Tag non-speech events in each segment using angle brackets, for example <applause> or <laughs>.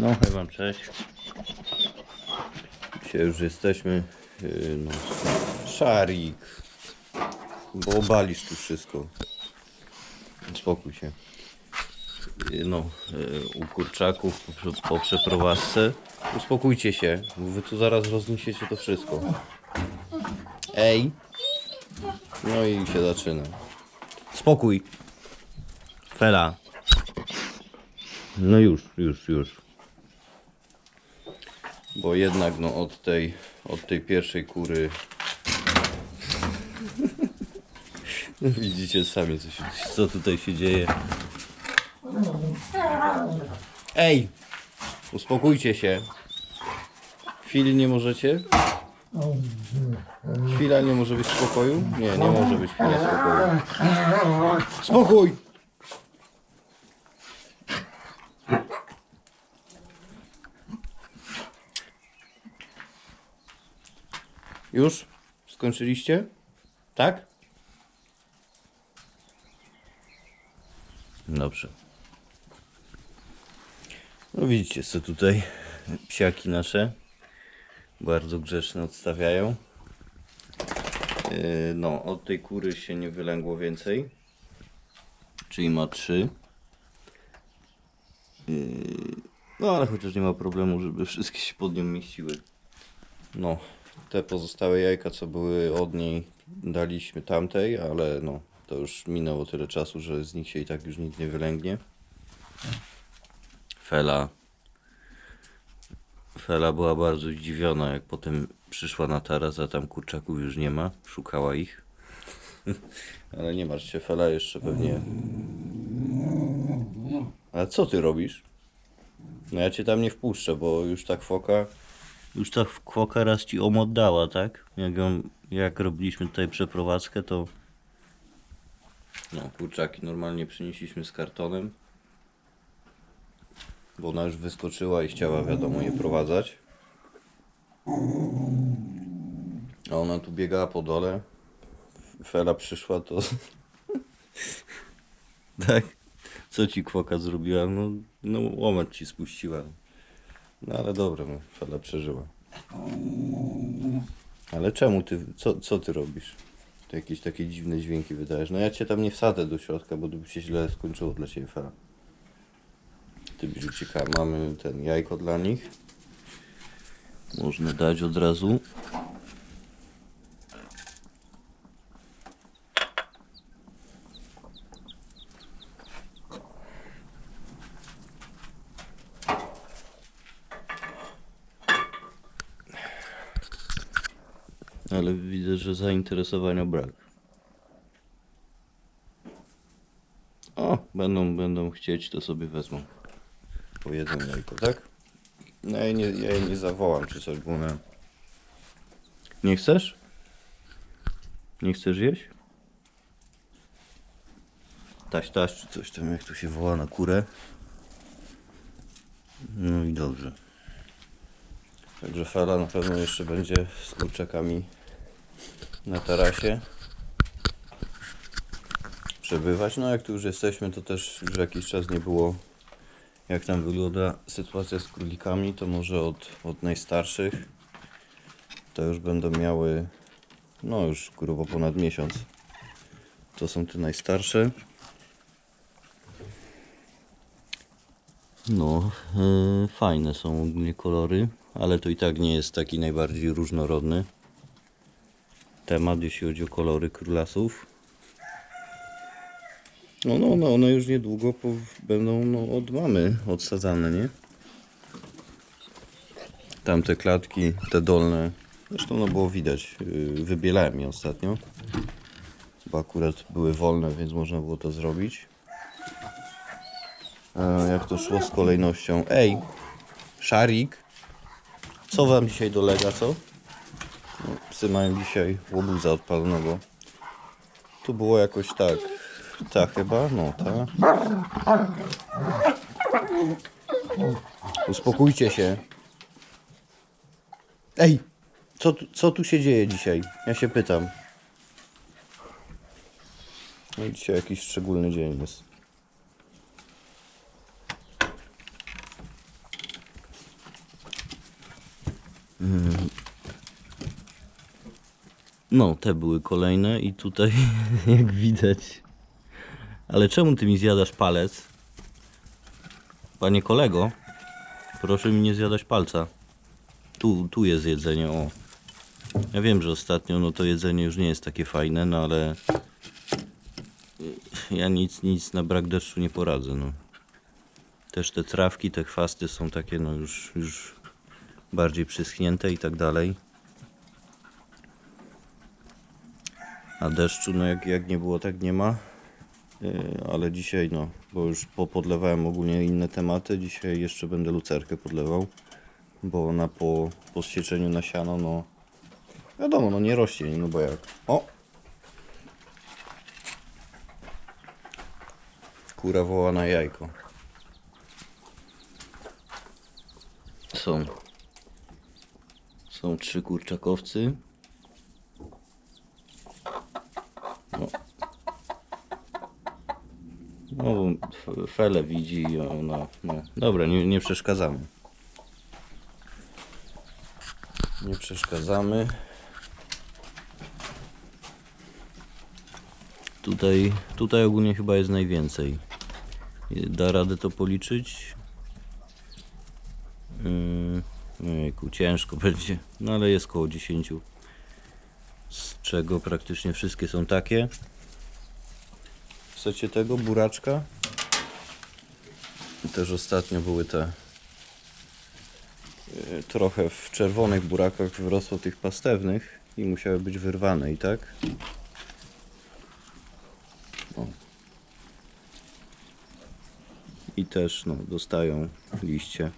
No, hej wam, cześć. Dzisiaj już jesteśmy, yy, no, szarik, bo obalisz tu wszystko. Spokój się. Yy, No, yy, u kurczaków po, po przeprowadzce. Uspokójcie się, bo wy tu zaraz rozniesiecie to wszystko. Ej! No i się zaczyna. Spokój! Fela. No już, już, już. Bo jednak no od tej, od tej pierwszej kury <laughs> widzicie sami co, się, co tutaj się dzieje. Ej! Uspokójcie się. Chwili nie możecie? Chwila nie może być spokoju? Nie, nie może być chwila spokoju. Spokój! Już? Skończyliście? Tak? Dobrze. No widzicie, co tutaj psiaki nasze bardzo grzeczne odstawiają. Yy, No, od tej kury się nie wylęgło więcej. Czyli ma trzy. Yy, No, ale chociaż nie ma problemu, żeby wszystkie się pod nią mieściły. No, te pozostałe jajka, co były od niej, daliśmy tamtej, ale no, to już minęło tyle czasu, że z nich się i tak już nic nie wylęgnie. Fela. Fela była bardzo zdziwiona, jak potem przyszła na taras, a tam kurczaków już nie ma. Szukała ich. <laughs> ale nie martw się, Fela jeszcze pewnie... Ale co ty robisz? No ja cię tam nie wpuszczę, bo już tak foka... Już tak foka raz ci om oddała, tak? Jak, ją, jak robiliśmy tutaj przeprowadzkę, to... No, kurczaki normalnie przynieśliśmy z kartonem. Bo ona już wyskoczyła i chciała, wiadomo, je prowadzać. A ona tu biegała po dole. Fela przyszła, to... <laughs> tak? Co ci kwoka zrobiła? No, no ci spuściła. No ale dobra, no, Fela przeżyła. Ale czemu ty, co, co ty robisz? Ty jakieś takie dziwne dźwięki wydajesz. No ja cię tam nie wsadzę do środka, bo to by się źle skończyło dla ciebie, Fela. Ty byś uciekała. Mamy ten jajko dla nich. Można dać od razu. Ale widzę, że zainteresowania brak. O, będą, będą chcieć, to sobie wezmą. Po jedno jajko, tak? No ja, nie, ja jej nie zawołam czy coś, bo. Nie chcesz? Nie chcesz jeść? Taś, taś, czy coś tam, jak tu się woła na kurę. No i dobrze. Także Fela na pewno jeszcze będzie z kurczakami na tarasie przebywać. No jak tu już jesteśmy, to też już jakiś czas nie było jak tam wygląda sytuacja z królikami, to może od, od najstarszych to już będą miały no już grubo ponad miesiąc. To są te najstarsze. No, e, fajne są ogólnie kolory, ale to i tak nie jest taki najbardziej różnorodny temat, jeśli chodzi o kolory królasów. No, no, no, one już niedługo będą no, od mamy odsadzane, nie? Tamte klatki, te dolne, zresztą no było widać, yy, wybielałem je ostatnio, bo akurat były wolne, więc można było to zrobić. A jak to szło z kolejnością? Ej, szarik, co wam dzisiaj dolega, co? Psy mają dzisiaj łobuza odpalonego. Tu było jakoś tak. Ta chyba, no ta. Uspokójcie się. Ej, co, co tu się dzieje dzisiaj? Ja się pytam. No, dzisiaj jakiś szczególny dzień jest. Ym. No, te były kolejne i tutaj, <laughs> jak widać. Ale czemu ty mi zjadasz palec? Panie kolego, proszę mi nie zjadać palca. Tu, tu jest jedzenie, o. Ja wiem, że ostatnio no to jedzenie już nie jest takie fajne, no ale ja nic, nic na brak deszczu nie poradzę, no. Też te trawki, te chwasty są takie, no już, już bardziej przyschnięte i tak dalej. A deszczu, no jak, jak nie było, tak nie ma. Yy, Ale dzisiaj, no, bo już popodlewałem ogólnie inne tematy, dzisiaj jeszcze będę lucerkę podlewał, bo ona po, po ścieczeniu nasiano, no, wiadomo, no nie rośnie, no bo jak. O! Kura woła na jajko. Są. Są trzy kurczakowcy. No. F- Fele widzi i ona. No. Dobra, nie, nie przeszkadzamy. Nie przeszkadzamy. Tutaj, tutaj ogólnie chyba jest najwięcej. Da radę to policzyć? Yy, Ojejku, ciężko <laughs> będzie. No ale jest koło 10. Z czego praktycznie wszystkie są takie. Chcecie tego buraczka? Też ostatnio były te yy, trochę w czerwonych burakach wyrosło tych pastewnych i musiały być wyrwane i tak. O. I też no, dostają liście.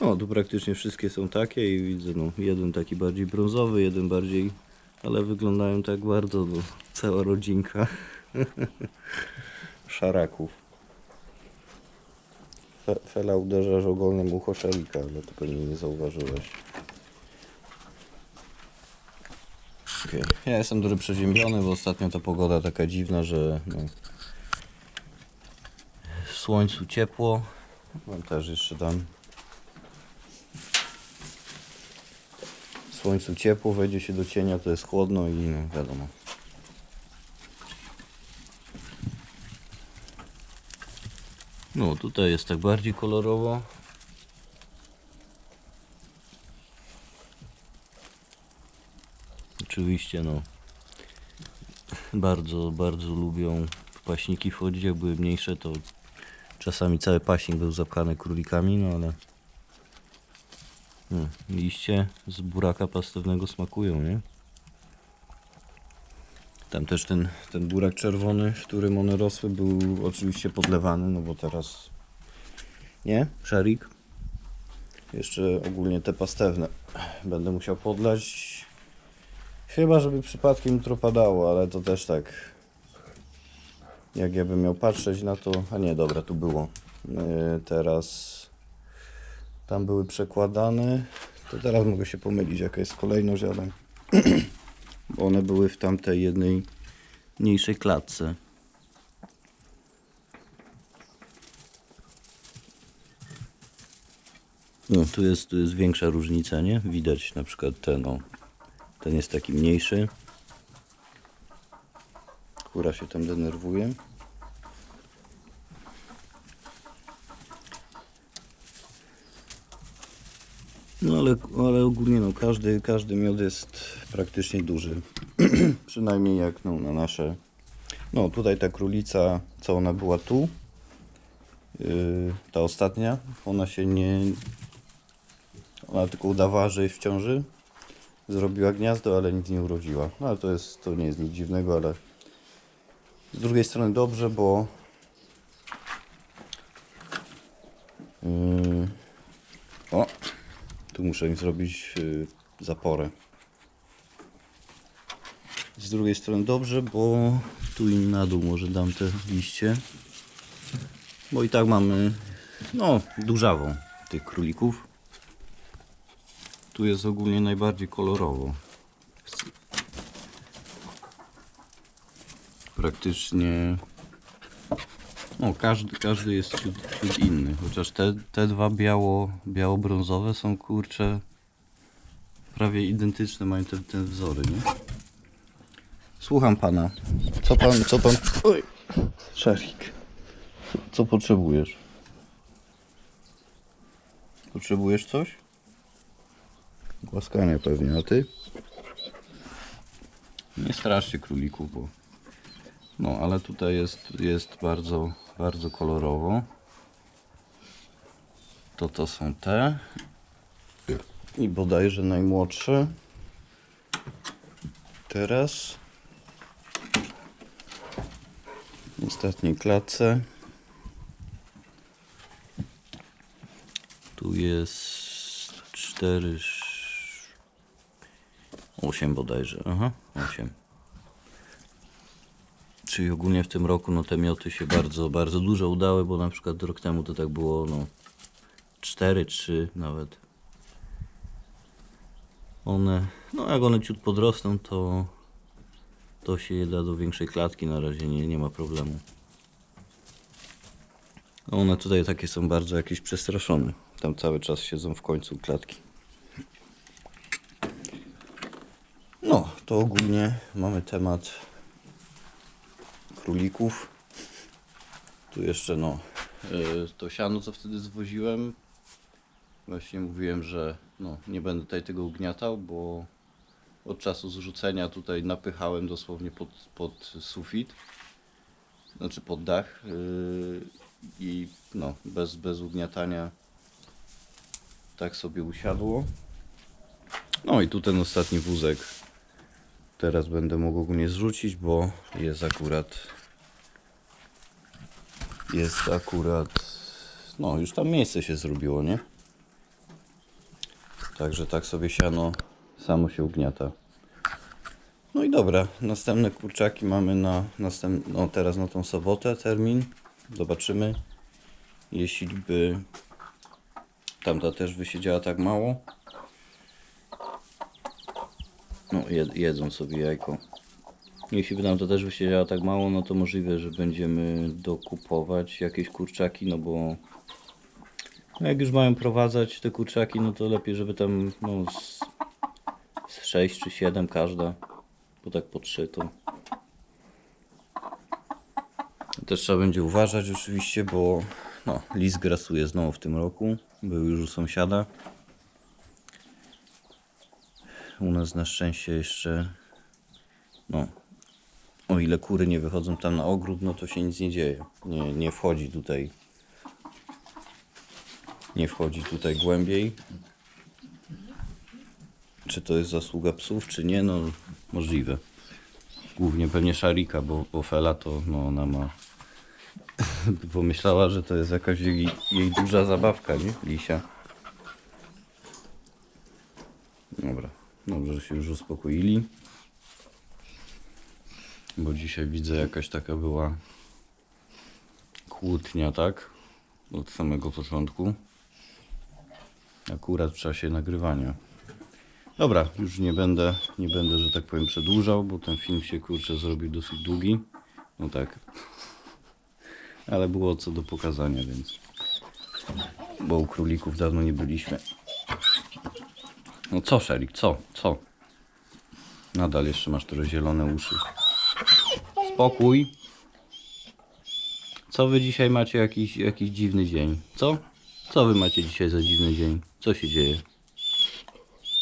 O, tu praktycznie wszystkie są takie i widzę, no, jeden taki bardziej brązowy, jeden bardziej, ale wyglądają tak bardzo, no, cała rodzinka <laughs> szaraków. Fe, Fela uderzasz ogonem ucho szalika, ale to pewnie nie zauważyłeś. Okej. Ja jestem dobry przeziębiony, bo ostatnio ta pogoda taka dziwna, że no, w słońcu ciepło. Mam też jeszcze tam w słońcu ciepło, wejdzie się do cienia, to jest chłodno i no, wiadomo. No tutaj jest tak bardziej kolorowo. Oczywiście no bardzo, bardzo lubią paśniki wchodzić, jak były mniejsze to czasami cały paśnik był zapchany królikami, no ale no, liście z buraka pastewnego smakują, nie? Tam też ten, ten burak czerwony, w którym one rosły, był oczywiście podlewany, no bo teraz nie, szarik. Jeszcze ogólnie te pastewne będę musiał podlać. Chyba, żeby przypadkiem jutro padało, ale to też tak. Jak ja bym miał patrzeć na to. A nie, dobra, tu było. Yy, teraz tam były przekładane. To teraz mogę się pomylić, jaka jest kolejność, ale <clears throat> bo one były w tamtej jednej mniejszej klatce. No, tu jest, tu jest większa różnica, nie? Widać na przykład ten, o, ten jest taki mniejszy. Kura się tam denerwuje. No ale, ale ogólnie no, każdy, każdy miod jest praktycznie duży. <clears throat> Przynajmniej jak no, na nasze. No tutaj ta królica, co ona była tu, yy, ta ostatnia, ona się nie... Ona tylko udawała, że jest w ciąży. Zrobiła gniazdo, ale nic nie urodziła. No ale to jest, to nie jest nic dziwnego, ale z drugiej strony dobrze, bo yy, tu muszę im zrobić yy, zaporę. Z drugiej strony dobrze, bo tu im na dół może dam te liście. Bo i tak mamy, no, dużawą tych królików. Tu jest ogólnie najbardziej kolorowo. Praktycznie, no, każdy, każdy jest ciut, ciut inny. Chociaż te, te dwa biało, biało-brązowe są kurcze prawie identyczne mają te, te wzory, nie? Słucham pana. Co pan, co pan... Oj, szarik. Co potrzebujesz? Potrzebujesz coś? Głaskania pewnie, a ty? Nie straszcie królików, bo... No, ale tutaj jest, jest bardzo, bardzo kolorowo. To to są te. I bodajże najmłodsze. Teraz. W ostatniej klatce. Tu jest 4, 8 bodajże. Aha, 8. Czyli ogólnie w tym roku no te mioty się bardzo, bardzo dużo udały, bo na przykład rok temu to tak było no 4, 3 nawet. One, no jak one ciut podrosną, to to się je da do większej klatki na razie, nie, nie ma problemu. One tutaj takie są bardzo jakieś przestraszone. Tam cały czas siedzą w końcu klatki. No, to ogólnie mamy temat królików. Tu jeszcze no, yy, to siano co wtedy zwoziłem. Właśnie mówiłem, że no, nie będę tutaj tego ugniatał, bo od czasu zrzucenia tutaj napychałem dosłownie pod, pod sufit. Znaczy pod dach. Yy, I no, bez, bez ugniatania tak sobie usiadło. No i tu ten ostatni wózek. Teraz będę mógł go nie zrzucić, bo jest akurat jest akurat no już tam miejsce się zrobiło, nie? Także tak sobie siano samo się ugniata. No i dobra, następne kurczaki mamy na następ... no teraz na tą sobotę termin. Zobaczymy. Jeśli by tamta też wysiedziała tak mało. No jed, jedzą sobie jajko. Jeśli by nam to też wysiedziała tak mało, no to możliwe, że będziemy dokupować jakieś kurczaki, no bo no jak już mają prowadzać te kurczaki, no to lepiej, żeby tam no, z, z 6 czy 7 każda, bo tak po 3 to też trzeba będzie uważać oczywiście, bo no, lis grasuje znowu w tym roku, był już u sąsiada. U nas na szczęście jeszcze no, o ile kury nie wychodzą tam na ogród, no to się nic nie dzieje. Nie, nie wchodzi tutaj nie wchodzi tutaj głębiej. Czy to jest zasługa psów, czy nie? No możliwe. Głównie pewnie szarika, bo, bo Fela to no, ona ma <laughs> pomyślała, że to jest jakaś jej, jej duża zabawka, nie? Lisia. Dobra, dobrze, że się już uspokoili. Bo dzisiaj widzę jakaś taka była kłótnia, tak? Od samego początku. Akurat w czasie nagrywania. Dobra, już nie będę, nie będę, że tak powiem, przedłużał, bo ten film się kurczę zrobił dosyć długi. No tak. Ale było co do pokazania, więc. Bo u królików dawno nie byliśmy. No co, Szerik, co? Co? Nadal jeszcze masz te zielone uszy. Spokój. Co wy dzisiaj macie jakiś, jakiś dziwny dzień? Co? Co wy macie dzisiaj za dziwny dzień? Co się dzieje?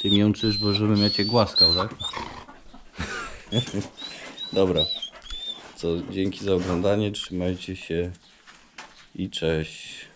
Ty miączysz, bo żebym ja cię głaskał, tak? <laughs> Dobra. Co, dzięki za oglądanie, trzymajcie się i cześć.